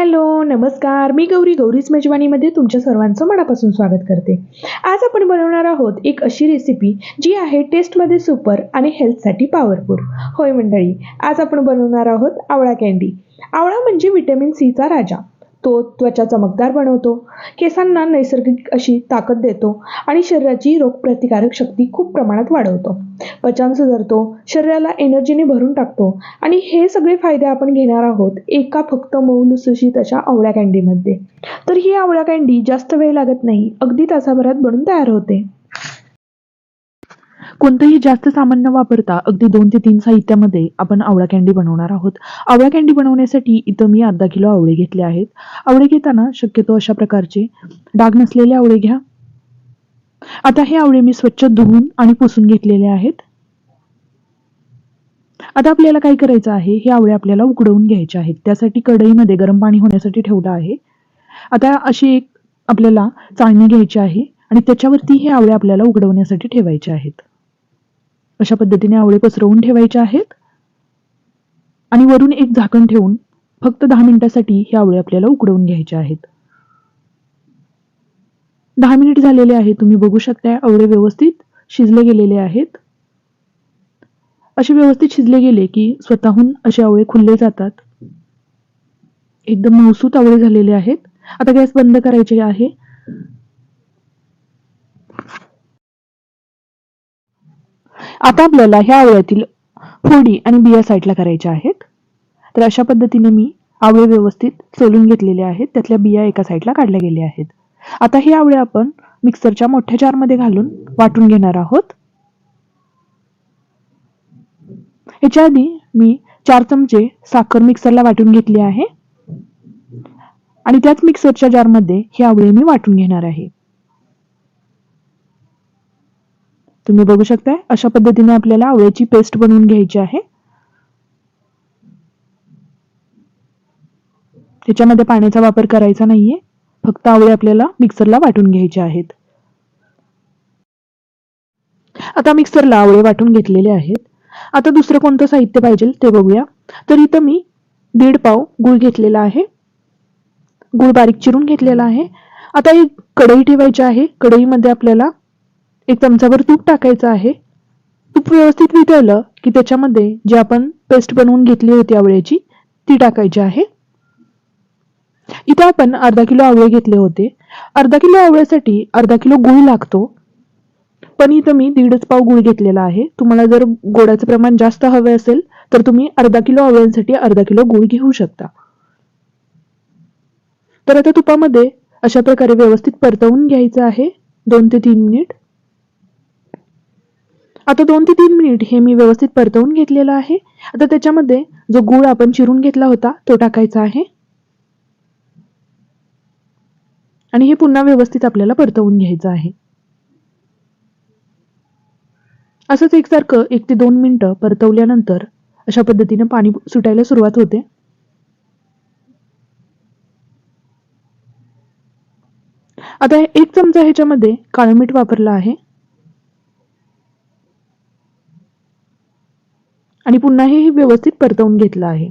Hello नमस्कार. मी गौरी गौरीच मेजवानीमध्ये तुमच्या सर्वांचं मनापासून स्वागत करते. आज आपण बनवणार आहोत एक अशी रेसिपी जी आहे टेस्टमध्ये सुपर आणि हेल्थसाठी पॉवरफुल होय मंडळी आज आपण बनवणार आहोत आवळा कँडी आवळा म्हणजे व्हिटॅमिन सीचा राजा. तो त्वचा चमकदार बनवतो. केसांना नैसर्गिक अशी ताकद देतो आणि शरीराची रोगप्रतिकारक शक्ती खूप प्रमाणात वाढवतो. पचन सुधारतो शरीराला एनर्जीने भरून टाकतो आणि हे सगळे फायदे आपण घेणार आहोत एका फक्त मऊ लुसलुशीत अशा आवळ्या कँडीमध्ये तर ही आवळा कँडी जास्त वेळ लागत नाही अगदी तासाभरात बनून तयार होते. कोणतंही जास्त सामान न वापरता अगदी दोन ते तीन साहित्यामध्ये आपण आवळा कँडी बनवणार आहोत. आवळा कँडी बनवण्यासाठी इथं मी अर्धा किलो आवळे घेतले आहेत. आवळे घेताना शक्यतो अशा प्रकारचे डाग नसलेले आवळे घ्या. आता हे आवळे मी स्वच्छ धुवून आणि पुसून घेतलेले आहेत. आता आपल्याला काय करायचं आहे? हे आवळे आपल्याला उकडवून घ्यायचे आहेत. त्यासाठी कढईमध्ये गरम पाणी होण्यासाठी ठेवलं आहे. आता अशी एक आपल्याला चाळणी घ्यायची आहे आणि त्याच्यावरती हे आवळे आपल्याला उकडवण्यासाठी ठेवायचे आहेत. अशा पद्धतीने आवळे पसरवून ठेवायचे आहेत. आणि वरून एक झाकण ठेवून फक्त दहा मिनिटासाठी हे आवळे आपल्याला उकडवून घ्यायचे आहेत. दहा मिनिट झालेले आहे तुम्ही बघू शकता आवळे व्यवस्थित शिजले गेलेले आहेत. असे व्यवस्थित शिजले गेले की स्वतःहून असे आवळे खुलले जातात. एकदम मौसूत आवळे झालेले आहेत. आता गॅस बंद करायचे आहे. आता आपल्याला ह्या आवळ्यातील फोडी आणि बिया साईडला करायच्या आहेत. तर अशा पद्धतीने मी आवळे व्यवस्थित सोलून घेतलेले आहेत. त्यातल्या बिया एका साईडला काढल्या गेल्या आहेत. आता हे आवळे आपण मिक्सरच्या मोठ्या जारमध्ये घालून वाटून घेणार आहोत. ह्याच्या आधी मी चार चमचे साखर मिक्सरला वाटून घेतली आहे. आणि त्याच मिक्सरच्या जारमध्ये हे आवळे मी वाटून घेणार आहे. तुम्ही बघू शकताय. अशा पद्धतीने आपल्याला आवळ्याची पेस्ट बनवून घ्यायची आहे. त्याच्यामध्ये पाण्याचा वापर करायचा नाहीये. फक्त आवळे आपल्याला मिक्सरला वाटून घ्यायचे आहेत. आता मिक्सरला आवळे वाटून घेतलेले आहेत. आता दुसरं कोणतं साहित्य पाहिजे ते बघूया. तर इथं मी दीड पाव गुळ घेतलेला आहे. गुळ बारीक चिरून घेतलेला आहे. आता एक कढई ठेवायची आहे. कढईमध्ये आपल्याला एक चमचाभर तूप टाकायचं आहे. तूप व्यवस्थित वितळलं की त्याच्यामध्ये जे आपण पेस्ट बनवून घेतली होती आवळ्याची ती टाकायची आहे. इथं आपण अर्धा किलो आवळे घेतले होते. अर्धा किलो आवळ्यासाठी अर्धा किलो गुळ लागतो. पण इथं मी दीडच पाव गुळ घेतलेला आहे. तुम्हाला जर गोडाचं प्रमाण जास्त हवे असेल तर तुम्ही अर्धा किलो आवळ्यांसाठी अर्धा किलो गुळ घेऊ शकता. तर आता तुपामध्ये अशा प्रकारे व्यवस्थित परतवून घ्यायचं आहे. दोन ते तीन मिनिट. आता दोन ते तीन मिनिट हे मी व्यवस्थित परतवून घेतलेलं आहे. आता त्याच्यामध्ये जो गूळ आपण चिरून घेतला होता तो टाकायचा आहे. आणि हे पुन्हा व्यवस्थित आपल्याला परतवून घ्यायचं आहे. असंच एकसारखं एक ते दोन मिनिटं परतवल्यानंतर अशा पद्धतीने पाणी सुटायला सुरुवात होते. आता एक चमचा ह्याच्यामध्ये काळं मीठ वापरलं आहे. आणि पुन्हा हे व्यवस्थित परतवून घेतलं आहे.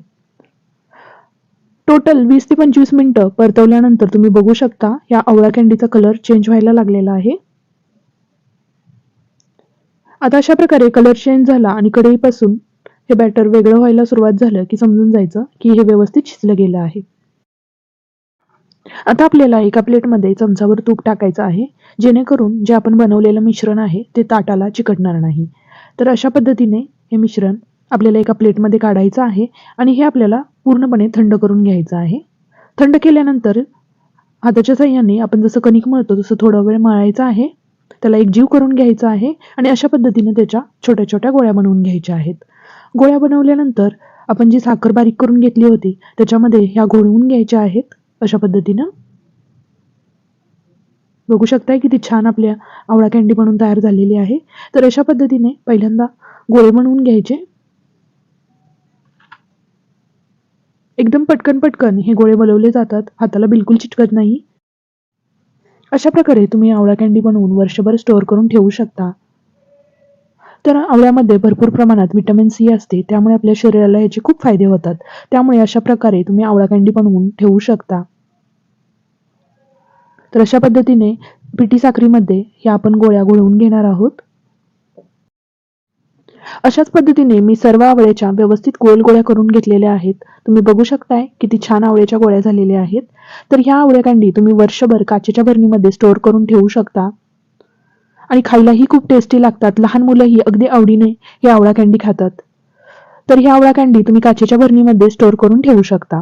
टोटल वीस ते पंचवीस मिनटं परतवल्यानंतर तुम्ही बघू शकता या आवळा कँडीचा कलर चेंज व्हायला लागलेला आहे. आता अशा प्रकारे कलर चेंज झाला आणि कढईपासून हे बॅटर वेगळं व्हायला सुरुवात झालं की समजून जायचं की हे व्यवस्थित शिजलं गेलं आहे. आता आपल्याला एका प्लेटमध्ये चमचावर तूप टाकायचं आहे जेणेकरून जे आपण बनवलेलं मिश्रण आहे ते ताटाला चिकटणार नाही. तर अशा पद्धतीने हे मिश्रण आपल्याला एका प्लेटमध्ये काढायचं आहे आणि हे आपल्याला पूर्णपणे थंड करून घ्यायचं आहे. थंड केल्यानंतर हाताच्या साह्याने आपण जसं कणिक मळतो तसं थोडा वेळ मळायचं आहे. त्याला एक जीव करून घ्यायचा आहे आणि अशा पद्धतीने त्याच्या छोट्या छोट्या गोळ्या बनवून घ्यायच्या आहेत. गोळ्या बनवल्यानंतर आपण जी साखर बारीक करून घेतली होती त्याच्यामध्ये ह्या घोळवून घ्यायच्या आहेत अशा पद्धतीनं. बघू शकताय किती छान आपल्या आवळा कँडी म्हणून तयार झालेली आहे. तर अशा पद्धतीने पहिल्यांदा गोळे बनवून घ्यायचे. एकदम पटकन पटकन हे गोळे बनवले जातात. हाताला बिलकुल चिटकत नाही. अशा प्रकारे तुम्ही आवळा कँडी बनवून वर्षभर स्टोअर करून ठेवू शकता. तर आवळ्यामध्ये भरपूर प्रमाणात व्हिटॅमिन सी असते. त्यामुळे आपल्या शरीराला याचे खूप फायदे होतात. त्यामुळे अशा प्रकारे तुम्ही आवळा कँडी बनवून ठेवू शकता. तर अशा पद्धतीने पिठी साखरीमध्ये ह्या आपण गोळ्या घोळवून घेणार आहोत. अशाच पद्धतीने मी सर्व आवळ्याच्या व्यवस्थित गोल गोळ्या करून घेतलेल्या आहेत. तुम्ही बघू शकताय किती छान आवळ्याच्या गोळ्या झालेल्या आहेत. तर ह्या आवळ्या कँडी तुम्ही वर्षभर काचेच्या बरणीमध्ये स्टोअर करून ठेवू शकता. आणि खायलाही खूप टेस्टी लागतात. लहान मुलंही अगदी आवडीने ही आवळा कँडी खातात. तर ही आवळा कँडी तुम्ही काचेच्या बरणीमध्ये स्टोअर करून ठेवू शकता.